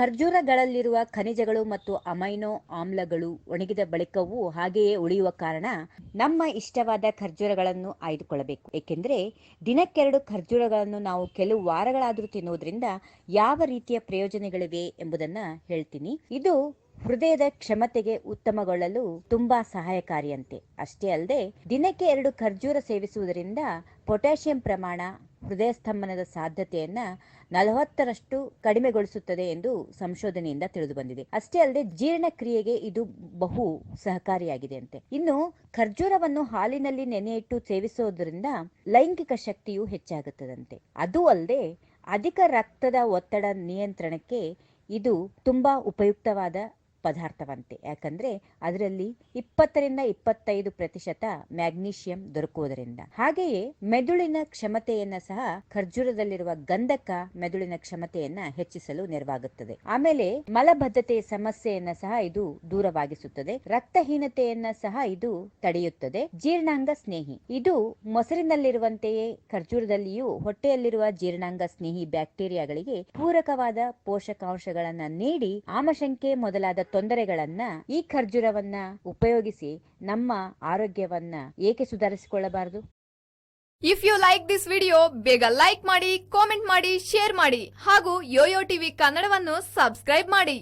ಖರ್ಜೂರಗಳಲ್ಲಿರುವ ಖನಿಜಗಳು ಮತ್ತು ಅಮೈನೋ ಆಮ್ಲಗಳು ಒಣಗಿದ ಬಳಿಕವೂ ಹಾಗೆಯೇ ಉಳಿಯುವ ಕಾರಣ ನಮ್ಮ ಇಷ್ಟವಾದ ಖರ್ಜೂರಗಳನ್ನು ಆಯ್ದುಕೊಳ್ಳಬೇಕು. ಏಕೆಂದರೆ ದಿನಕ್ಕೆರಡು ಖರ್ಜೂರಗಳನ್ನು ನಾವು ಕೆಲವು ವಾರಗಳಾದರೂ ತಿನ್ನುವುದರಿಂದ ಯಾವ ರೀತಿಯ ಪ್ರಯೋಜನಗಳಿವೆ ಎಂಬುದನ್ನ ಹೇಳ್ತೀನಿ. ಇದು ಹೃದಯದ ಕ್ಷಮತೆಗೆ ಉತ್ತಮಗೊಳ್ಳಲು ತುಂಬಾ ಸಹಾಯಕಾರಿಯಂತೆ. ಅಷ್ಟೇ ಅಲ್ಲದೆ ದಿನಕ್ಕೆ ಎರಡು ಖರ್ಜೂರ ಸೇವಿಸುವುದರಿಂದ ಪೊಟ್ಯಾಷಿಯಂ ಪ್ರಮಾಣ ಹೃದಯ ಸ್ತಂಭನದ ಸಾಧ್ಯತೆಯನ್ನ ನಲವತ್ತರಷ್ಟು ಕಡಿಮೆಗೊಳಿಸುತ್ತದೆ ಎಂದು ಸಂಶೋಧನೆಯಿಂದ ತಿಳಿದು ಬಂದಿದೆ ಅಷ್ಟೇ ಅಲ್ಲದೆ ಜೀರ್ಣಕ್ರಿಯೆಗೆ ಇದು ಬಹು ಸಹಕಾರಿಯಾಗಿದೆ ಅಂತೆ ಇನ್ನು ಖರ್ಜೂರವನ್ನು ಹಾಲಿನಲ್ಲಿ ನೆನೆಯಿಟ್ಟು ಸೇವಿಸೋದ್ರಿಂದ ಲೈಂಗಿಕ ಶಕ್ತಿಯು ಹೆಚ್ಚಾಗುತ್ತದಂತೆ. ಅದು ಅಲ್ಲದೆ ಅಧಿಕ ರಕ್ತದ ಒತ್ತಡ ನಿಯಂತ್ರಣಕ್ಕೆ ಇದು ತುಂಬಾ ಉಪಯುಕ್ತವಾದ ಪದಾರ್ಥವಂತೆ. ಯಾಕಂದ್ರೆ ಅದರಲ್ಲಿ ಇಪ್ಪತ್ತರಿಂದ ಇಪ್ಪತ್ತೈದು ಪ್ರತಿಶತ ಮ್ಯಾಗ್ನೀಷಿಯಂ ದೊರಕುವುದರಿಂದ. ಹಾಗೆಯೇ ಮೆದುಳಿನ ಕ್ಷಮತೆಯನ್ನ ಸಹ ಖರ್ಜೂರದಲ್ಲಿರುವ ಗಂಧಕ ಮೆದುಳಿನ ಕ್ಷಮತೆಯನ್ನ ಹೆಚ್ಚಿಸಲು ನೆರವಾಗುತ್ತದೆ. ಆಮೇಲೆ ಮಲಬದ್ಧತೆಯ ಸಮಸ್ಯೆಯನ್ನ ಸಹ ಇದು ದೂರವಾಗಿಸುತ್ತದೆ. ರಕ್ತಹೀನತೆಯನ್ನ ಸಹ ಇದು ತಡೆಯುತ್ತದೆ. ಜೀರ್ಣಾಂಗ ಸ್ನೇಹಿ. ಇದು ಮೊಸರಿನಲ್ಲಿರುವಂತೆಯೇ ಖರ್ಜೂರದಲ್ಲಿಯೂ ಹೊಟ್ಟೆಯಲ್ಲಿರುವ ಜೀರ್ಣಾಂಗ ಸ್ನೇಹಿ ಬ್ಯಾಕ್ಟೀರಿಯಾಗಳಿಗೆ ಪೂರಕವಾದ ಪೋಷಕಾಂಶಗಳನ್ನ ನೀಡಿ ಆಮಶಂಕೆ ಮೊದಲಾದ ತೊಂದರೆಗಳನ್ನ ಈ ಖರ್ಜೂರವನ್ನ ಉಪಯೋಗಿಸಿ ನಮ್ಮ ಆರೋಗ್ಯವನ್ನ ಏಕೆ ಸುಧಾರಿಸಿಕೊಳ್ಳಬಾರದು? If you like this video ಬೇಗ ಲೈಕ್ ಮಾಡಿ ಕಾಮೆಂಟ್ ಮಾಡಿ ಶೇರ್ ಮಾಡಿ ಹಾಗೂ ಯೋಯೋ ಟಿವಿ ಕನ್ನಡವನ್ನು ಸಬ್ಸ್ಕ್ರೈಬ್ ಮಾಡಿ.